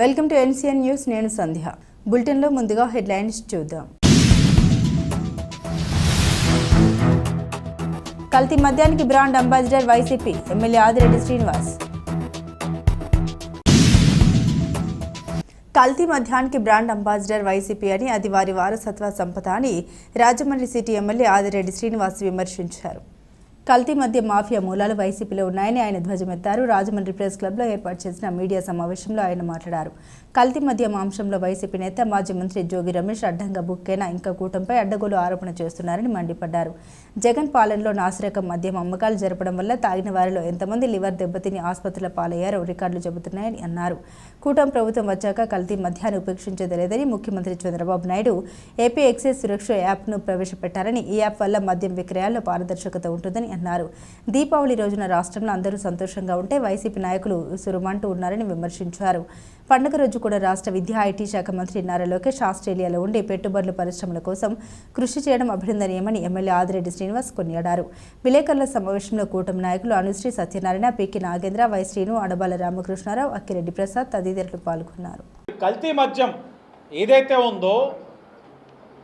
Welcome to NCN news నేను సంధ్య. బులెటిన్లో ముందుగా హెడ్లైన్స్ చూద్దాం. కల్తీ మద్యానికి brand ambassador YCP MLA Adireddy Srinivas. కల్తీ మద్యానికి బ్రాండ్ అంబాసిడర్ వైసీపీ అని అది వారి వారసత్వ సంపద అని రాజమండ్రి సిటీ ఎమ్మెల్యే ఆదిరెడ్డి శ్రీనివాస్ విమర్శించారు. కల్తీ మధ్య మాఫియా మూలాలు వైసీపీలో ఉన్నాయని ఆయన ధ్వజమెత్తారు. రాజమండ్రి ప్రెస్ క్లబ్లో ఏర్పాటు చేసిన మీడియా సమావేశంలో ఆయన మాట్లాడారు. కల్తీ మధ్య మాంసంలో వైసీపీ నేత మాజీ మంత్రి జోగి రమేష్ అడ్డంగా బుక్కైన ఇంకా కూటంపై అడ్డగోలు ఆరోపణ చేస్తున్నారని మండిపడ్డారు. జగన్ పాలనలో నాసిరకం మద్యం అమ్మకాలు జరపడం వల్ల తాగిన వారిలో ఎంతమంది లివర్ దెబ్బతిని ఆసుపత్రుల పాలయ్యారో రికార్డులు చెబుతున్నాయని అన్నారు. కూటమి ప్రభుత్వం వచ్చాక కల్తీ మద్యాన్ని ఉపేక్షించేది లేదని ముఖ్యమంత్రి చంద్రబాబు నాయుడు ఏపీ ఎక్సైజ్ సురక్ష యాప్ను ప్రవేశపెట్టారని ఈ యాప్ వల్ల మద్యం విక్రయాల్లో పారదర్శకత ఉంటుందని అన్నారు దీపావళి రోజున రాష్ట్రంలో అందరూ సంతోషంగా ఉంటే వైసీపీ నాయకులు సురుమంటూ ఉన్నారని విమర్శించారు. పండుగ రోజు కూడా రాష్ట్ర విద్యా ఐటీ శాఖ మంత్రి నారా లోకేష్ ఆస్ట్రేలియాలో ఉండి పెట్టుబడుల పరిశ్రమల కోసం కృషి చేయడం అభినందనీయమని ఎమ్మెల్యే ఆదిరెడ్డి శ్రీనివాస్ కొనియాడారు. విలేకరుల సమావేశంలో కూటమి నాయకులు అనుశ్రీ సత్యనారాయణ పికి నాగేంద్ర వై శ్రీను అడబాల రామకృష్ణారావు అక్కిరెడ్డి ప్రసాద్ తదితరులు పాల్గొన్నారు. కల్తీ మద్యం ఏదైతే ఉందో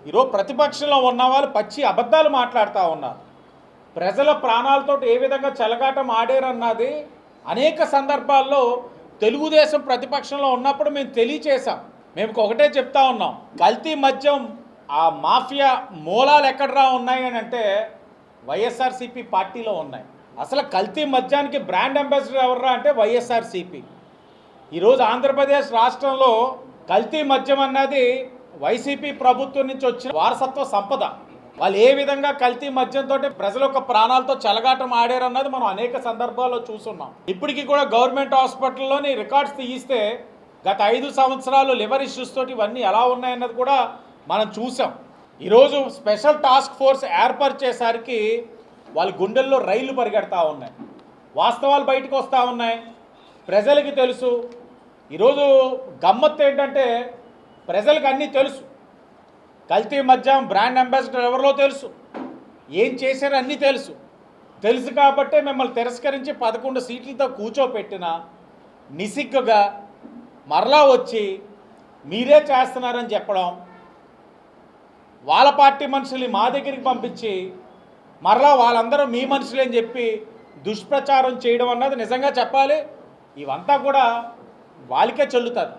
ఈరోజు ప్రతిపక్షంలో ఉన్న వాళ్ళు పచ్చి అబద్ధాలు మాట్లాడుతూ ఉన్నారు. ప్రజల ప్రాణాలతో ఏ విధంగా చెలగాటం ఆడారన్నది అనేక సందర్భాల్లో తెలుగుదేశం ప్రతిపక్షంలో ఉన్నప్పుడు మేము తెలియచేశాం. మేము ఒకటే చెప్తా ఉన్నాం. కల్తీ మద్యం ఆ మాఫియా మూలాలు ఎక్కడరా ఉన్నాయి అని అంటే వైఎస్ఆర్సీపీ పార్టీలో ఉన్నాయి. అసలు కల్తీ మద్యానికి బ్రాండ్ అంబాసిడర్ ఎవర్రా అంటే వైఎస్ఆర్సీపీ. ఈరోజు ఆంధ్రప్రదేశ్ రాష్ట్రంలో కల్తీ మద్యం అన్నది వైసీపీ ప్రభుత్వం నుంచి వచ్చిన వారసత్వ సంపద. వాళ్ళు ఏ విధంగా కల్తీ మద్యంతో ప్రజల యొక్క ప్రాణాలతో చెలగాటం ఆడారన్నది మనం అనేక సందర్భాల్లో చూస్తున్నాం. ఇప్పటికీ కూడా గవర్నమెంట్ హాస్పిటల్లోని రికార్డ్స్ తీయిస్తే గత ఐదు సంవత్సరాలు లివర్ ఇష్యూస్ తోటి ఇవన్నీ ఎలా ఉన్నాయన్నది కూడా మనం చూసాం ఈరోజు స్పెషల్ టాస్క్ ఫోర్స్ ఏర్పరిచేసరికి వాళ్ళ గుండెల్లో రైళ్ళు పరిగెడతా ఉన్నాయి. వాస్తవాలు బయటకు వస్తూ ఉన్నాయి. ప్రజలకి తెలుసు. ఈరోజు గమ్మత్తు ఏంటంటే ప్రజలకు అన్నీ తెలుసు. కల్తీ మద్యం బ్రాండ్ అంబాసిడర్ ఎవరిలో తెలుసు? ఏం చేశారో అన్నీ తెలుసు. తెలుసు కాబట్టే మిమ్మల్ని తిరస్కరించి పదకొండు సీట్లతో కూర్చోపెట్టిన నిసిగ్గుగా మరలా వచ్చి మీరే చేస్తున్నారని చెప్పడం వాళ్ళ పార్టీ మనుషుల్ని మా దగ్గరికి పంపించి మరలా వాళ్ళందరూ మీ మనుషులే అని చెప్పి దుష్ప్రచారం చేయడం అన్నది నిజంగా చెప్పాలి. ఇవంతా కూడా వాళ్ళకే చెల్లుతుంది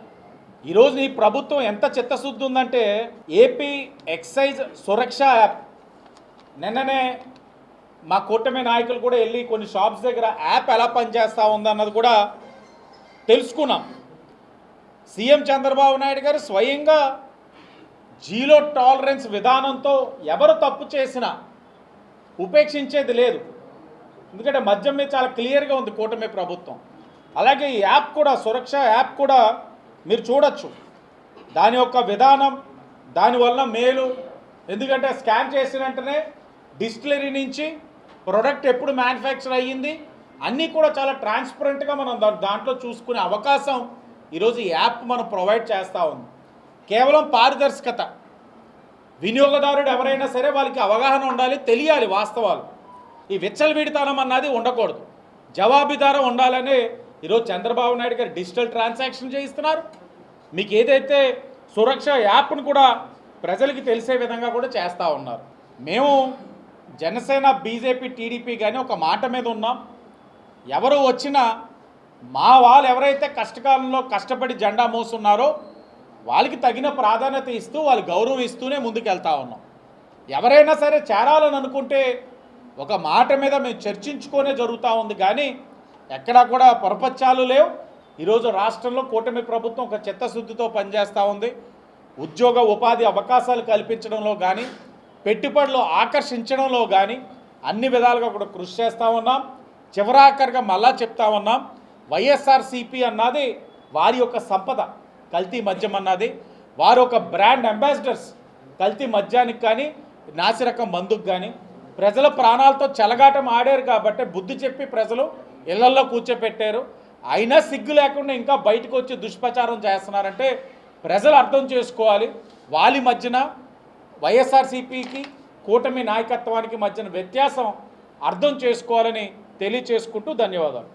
ఈరోజు ఈ ప్రభుత్వం ఎంత చిత్తశుద్ధి ఉందంటే ఏపీ ఎక్సైజ్ సురక్ష యాప్. నిన్ననే మా కూటమి నాయకులు కూడా వెళ్ళి కొన్ని షాప్స్ దగ్గర యాప్ ఎలా పనిచేస్తూ ఉందన్నది కూడా తెలుసుకున్నాం. సీఎం చంద్రబాబు నాయుడు గారు స్వయంగా జీరో టాలరెన్స్ విధానంతో ఎవరు తప్పు చేసినా ఉపేక్షించేది లేదు. ఎందుకంటే మద్యం మీద చాలా క్లియర్గా ఉంది కూటమి ప్రభుత్వం. అలాగే ఈ యాప్ కూడా సురక్ష యాప్ కూడా మీరు చూడొచ్చు. దాని యొక్క విధానం దానివల్ల మేలు. ఎందుకంటే స్కాన్ చేసిన వెంటనే డిస్టిలరీ నుంచి ప్రొడక్ట్ ఎప్పుడు మ్యానుఫ్యాక్చర్ అయ్యింది. అన్నీ కూడా చాలా ట్రాన్స్పరెంట్గా మనం దాంట్లో చూసుకునే అవకాశం ఈరోజు ఈ యాప్ మనం ప్రొవైడ్ చేస్తూ ఉంది. కేవలం పారదర్శకత. వినియోగదారుడు ఎవరైనా సరే వాళ్ళకి అవగాహన ఉండాలి తెలియాలి వాస్తవాలు. ఈ విచ్చలవిడితనం అన్నది ఉండకూడదు. జవాబుదారం ఉండాలని ఈరోజు చంద్రబాబు నాయుడు గారు డిజిటల్ ట్రాన్సాక్షన్ చేయిస్తున్నారు. మీకు ఏదైతే సురక్ష యాప్ను కూడా ప్రజలకి తెలిసే విధంగా కూడా చేస్తూ ఉన్నారు. మేము జనసేన బీజేపీ టీడీపీ కానీ ఒక మాట మీద ఉన్నాం. ఎవరు వచ్చినా మా వాళ్ళు ఎవరైతే కష్టకాలంలో కష్టపడి జెండా మోస్తున్నారో వాళ్ళకి తగిన ప్రాధాన్యత ఇస్తూ వాళ్ళు గౌరవం ఇస్తూనే ముందుకెళ్తా ఉన్నాం. ఎవరైనా సరే చేరాలని అనుకుంటే ఒక మాట మీద మేము చర్చించుకునే జరుగుతూ ఉంది. కానీ ఎక్కడా కూడా పొరపచ్చాలు లేవు. ఈరోజు రాష్ట్రంలో కూటమి ప్రభుత్వం ఒక చిత్తశుద్ధితో పనిచేస్తూ ఉంది. ఉద్యోగ ఉపాధి అవకాశాలు కల్పించడంలో కానీ పెట్టుబడులు ఆకర్షించడంలో కానీ అన్ని విధాలుగా కూడా కృషి చేస్తూ ఉన్నాం. చివరాఖరిగా మళ్ళా చెప్తా ఉన్నాం. వైఎస్ఆర్సీపీ అన్నది వారి యొక్క సంపద కల్తీ మద్యం అన్నది. వారు ఒక బ్రాండ్ అంబాసిడర్స్ కల్తీ మద్యానికి కానీ నాసిరకం మందుకు కానీ ప్రజల ప్రాణాలతో చెలగాటం ఆడారు కాబట్టి బుద్ధి చెప్పి ప్రజలు ఇళ్ళల్లో కూర్చోపెట్టారు. అయినా సిగ్గు లేకుండా ఇంకా బయటకు వచ్చి దుష్ప్రచారం చేస్తున్నారంటే ప్రజలు అర్థం చేసుకోవాలి. వాళ్ళ మధ్యన వైఎస్ఆర్సీపీకి కూటమి నాయకత్వానికి మధ్యన వ్యత్యాసం అర్థం చేసుకోవాలని తెలియచేసుకుంటూ ధన్యవాదాలు.